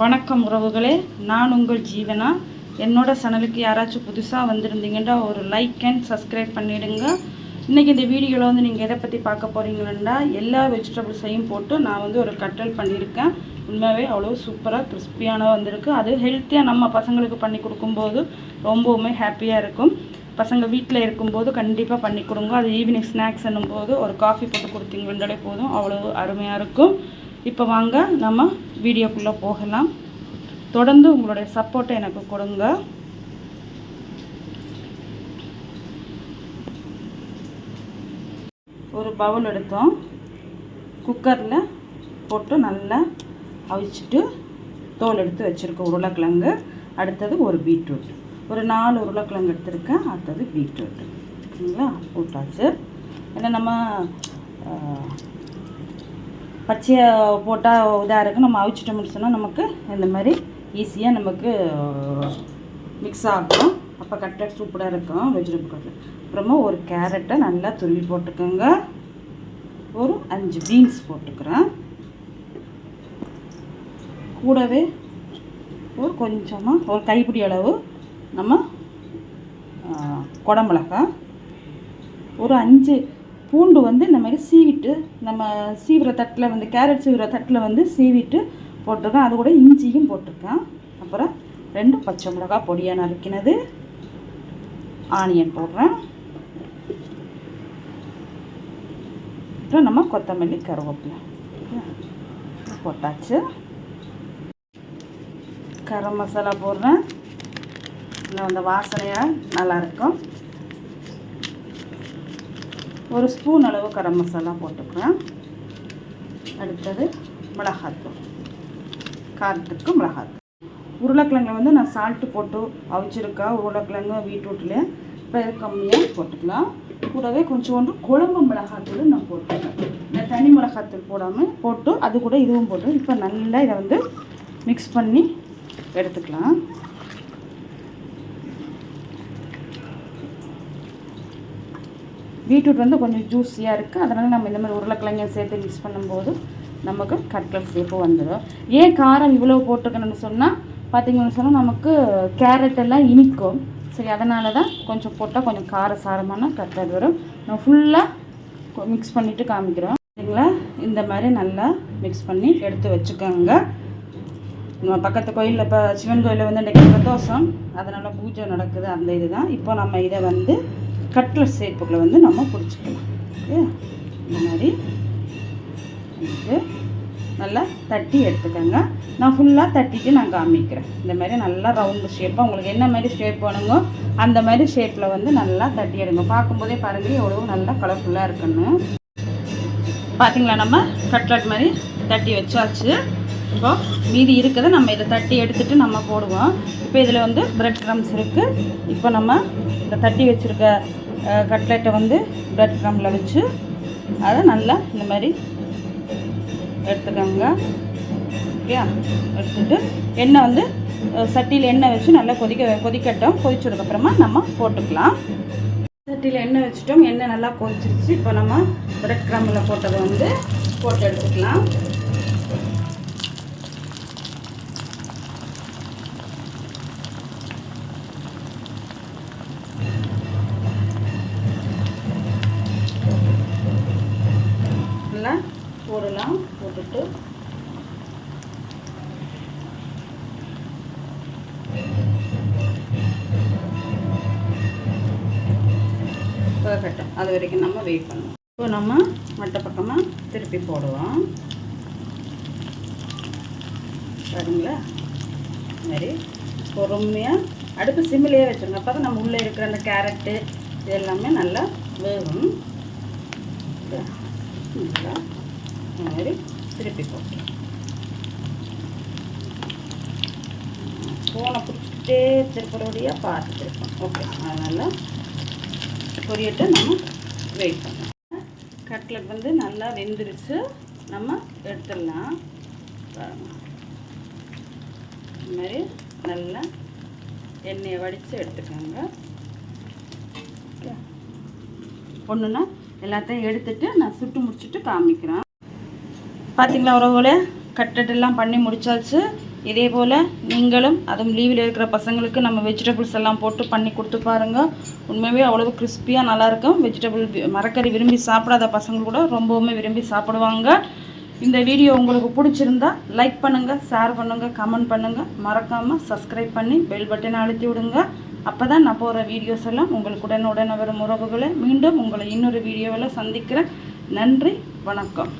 வணக்கம் உறவுகளே. நான் உங்கள் ஜீவனா? என்னோட சேனலுக்கு யாராச்சும் புதுசாக வந்திருந்தீங்கன்னா ஒரு லைக் அண்ட் சப்ஸ்கிரைப் பண்ணிவிடுங்க இன்றைக்கி இந்த வீடியோவில் வந்து நீங்கள் எதை பற்றி பார்க்க போகிறீங்கன்னா எல்லா வெஜிடபிள்ஸையும் போட்டு நான் வந்து ஒரு கட்டல் பண்ணியிருக்கேன். உண்மையாகவே அவ்வளோ சூப்பராக கிறிஸ்பியான வந்திருக்கு. அது ஹெல்த்தியாக நம்ம பசங்களுக்கு பண்ணி கொடுக்கும்போது ரொம்பவுமே ஹாப்பியாக இருக்கும். பசங்க வீட்டில் இருக்கும்போது கண்டிப்பாக பண்ணி கொடுங்க. அது ஈவினிங் ஸ்நாக்ஸ் போது ஒரு காஃபி போட்டு கொடுத்தீங்கன்னாலே போதும். அவ்வளோ அருமையாக இருக்கும். இப்போ வாங்க நம்ம வீடியோக்குள்ளே போகலாம். தொடர்ந்து உங்களுடைய சப்போர்ட்டை எனக்கு கொடுங்க. ஒரு பவுல் எடுத்தோம். குக்கரில் போட்டு நல்லா அவிச்சிட்டு தோல் எடுத்து வச்சுருக்கோம் உருளைக்கிழங்கு. அடுத்தது ஒரு பீட்ரூட் ஒரு நாலு உருளைக்கிழங்கு எடுத்திருக்கேன் அடுத்தது பீட்ரூட் ஓகேங்களா போட்டாச்சு. ஏன்னா நம்ம பச்சையாக போட்டால் இதாக இருக்கும் நம்ம அவிச்சிட்டோம்னு சொன்னால் நமக்கு இந்த மாதிரி ஈஸியாக நமக்கு மிக்ஸ் ஆகும். அப்போ கட்லட் சூப்பராக இருக்கும் வெஜிடபிள் கட்லட் அப்புறமா ஒரு கேரட்டை நல்லா துருவி போட்டுக்கோங்க. ஒரு அஞ்சு பீன்ஸ் போட்டுக்கிறேன். கூடவே ஒரு கொஞ்சமாக ஒரு கைப்பிடி அளவு நம்ம குடமிளகாய். ஒரு அஞ்சு பூண்டு வந்து இந்த மாதிரி சீவிட்டு நம்ம சீவிர தட்டில் வந்து கேரட் சீவிர தட்டில் வந்து சீவிட்டு போட்டிருக்கேன். அது கூட இஞ்சியும் போட்டிருக்கேன். அப்புறம் ரெண்டு பச்சை மிளகாய் பொடியாக நறுக்கினது. ஆனியன் போடுறேன். அப்புறம் நம்ம கொத்தமல்லி கருவேப்பிலை. போட்டாச்சு. கரம் மசாலா போடுறேன். இன்னும் அந்த வாசனையாக நல்லாயிருக்கும் ஒரு ஸ்பூன் அளவு கரம் மசாலா போட்டுக்கிறேன். அடுத்தது மிளகாத்தூள். காரத்துக்கு மிளகாத்தூள். உருளைக்கிழங்குல வந்து நான் சால்ட்டு போட்டு அவிச்சிருக்கா உருளைக்கிழங்கு பீட்ரூட்டில் இப்போ கம்மியாக போட்டுக்கலாம். கூடவே கொஞ்சோண்டு குழம்பு மிளகாத்தூள் நான் போட்டுக்கிறேன். இந்த தனி மிளகாத்தூள் போடாமல் போட்டு அது கூட இதுவும் போட்டு இப்போ நல்லா இதை வந்து மிக்ஸ் பண்ணி எடுத்துக்கலாம். பீட்ரூட் வந்து கொஞ்சம் ஜூஸியாக இருக்குது அதனால் நம்ம இந்த மாதிரி உருளைக்கிழங்கையும் சேர்த்து மிக்ஸ் பண்ணும்போது நமக்கு கட்லட் ஷேப்பு வந்துடும் ஏன் காரம் இவ்வளோ போட்டிருக்கணும்னு சொன்னால் பார்த்தீங்கன்னு சொன்னால் நமக்கு கேரட் எல்லாம் இனிக்கும். சரி அதனால தான் கொஞ்சம் போட்டால் கொஞ்சம் கார சாரமான கட்லட் வரும். நான் ஃபுல்லாக மிக்ஸ் பண்ணிவிட்டு காமிக்கிறோம். சரிங்களா? இந்த மாதிரி நல்லா மிக்ஸ் பண்ணி எடுத்து வச்சுக்கோங்க. நம்ம பக்கத்து கோயிலில் இப்போ சிவன் கோயிலில் வந்து இன்றைக்கி பிரதோஷம் அதனால் பூஜை நடக்குது. அந்த இது தான் இப்போ நம்ம இதை வந்து கட்லட் ஷேப்புகளை வந்து நம்ம பிடிச்சிக்கலாம். ஓகே? இந்த மாதிரி இது நல்லா தட்டி எடுத்துக்கோங்க. நான் ஃபுல்லாக தட்டிட்டு நான் காமிக்கிறேன். இந்த மாதிரி நல்லா ரவுண்டு ஷேப்பாக உங்களுக்கு என்ன மாதிரி ஷேப் வேணுங்கோ அந்த மாதிரி ஷேப்பில் வந்து நல்லா தட்டி எடுங்க. பார்க்கும்போதே பாருங்கள் எவ்வளோ நல்லா கலர்ஃபுல்லாக இருக்கணும் பார்த்தீங்களா நம்ம? கட்லட் மாதிரி தட்டி வச்சாச்சு. இப்போ மீதி இருக்கிறத நம்ம இதை தட்டி எடுத்துகிட்டு நம்ம போடுவோம். இப்போ இதில் வந்து பிரெட் க்ரம்ஸ் இருக்குது இப்போ நம்ம இந்த தட்டி வச்சுருக்க கட்லெட்டை வந்து பிரெட் க்ரம்மில் வச்சு அதை நல்லா இந்த மாதிரி எடுத்துக்கோங்க. ஓகே? எடுத்துட்டு எண்ணெய் வந்து சட்டியில் எண்ணெய் வச்சு நல்லா கொதிக்க கொதிக்கட்டும். கொதிச்சதுக்கப்புறமா நம்ம போட்டுக்கலாம். சட்டியில் எண்ணெய் வச்சுட்டோம். எண்ணெய் நல்லா கொதிச்சிருச்சு. இப்போ நம்ம பிரெட் க்ரம்மில் போட்டதை வந்து போட்டு எடுத்துக்கலாம். போடலாம் போட்டுட்டு வேகட்டும் அது வரைக்கும் நம்ம வெயிட் பண்ணுவோம் இப்போ நம்ம மட்ட பக்கமாக திருப்பி போடுவோம். சரிங்களா இது மாதிரி. பொறுமையாக அடுப்பு சிம்மிலேயே வச்சுருங்க. அப்போ தான் நம்ம உள்ளே இருக்கிற அந்த கேரட்டு இது எல்லாமே நல்லா வேகும். நல்லா இந்த மாதிரி திருப்பி போட்டு ஃபோனை பிடிச்சிக்கிட்டே திருப்பறோடையாக பார்த்து திருப்போம். ஓகே அதனால் பொரியட்டு நம்ம வெயிட் பண்ணலாம். கட்லட் வந்து நல்லா வெந்துருச்சு. நம்ம எடுத்துடலாம். பாருங்க. இந்த மாதிரி நல்லா எண்ணெயை வடித்து எடுத்துக்கோங்க. ஓகே ஒன்றுன்னா எல்லாத்தையும் எடுத்துட்டு நான் சுட்டு முடிச்சுட்டு காமிக்கிறேன். பார்த்தீங்களா உறவுகளை? கட்டடெல்லாம் எல்லாம் பண்ணி முடிச்சாச்சு. இதே போல் நீங்களும் அதுவும் லீவில் இருக்கிற பசங்களுக்கு நம்ம வெஜிடபிள்ஸ் எல்லாம் போட்டு பண்ணி கொடுத்து பாருங்கள் உண்மையாகவே அவ்வளோ கிறிஸ்பியாக நல்லாயிருக்கும். வெஜிடபிள் மரக்கறி விரும்பி சாப்பிடாத பசங்க கூட ரொம்பவுமே விரும்பி சாப்பிடுவாங்க. இந்த வீடியோ உங்களுக்கு பிடிச்சிருந்தா லைக் பண்ணுங்கள் ஷேர் பண்ணுங்கள் கமெண்ட் பண்ணுங்கள் மறக்காமல் சப்ஸ்கிரைப் பண்ணி பெல் பட்டனை அழுத்தி விடுங்க. அப்போ தான் நான் போகிற வீடியோஸ் எல்லாம் உங்களுக்கு உடனுடன் வரும் உறவுகளை. மீண்டும் உங்களை இன்னொரு வீடியோவில் சந்திக்கிறேன். நன்றி வணக்கம்.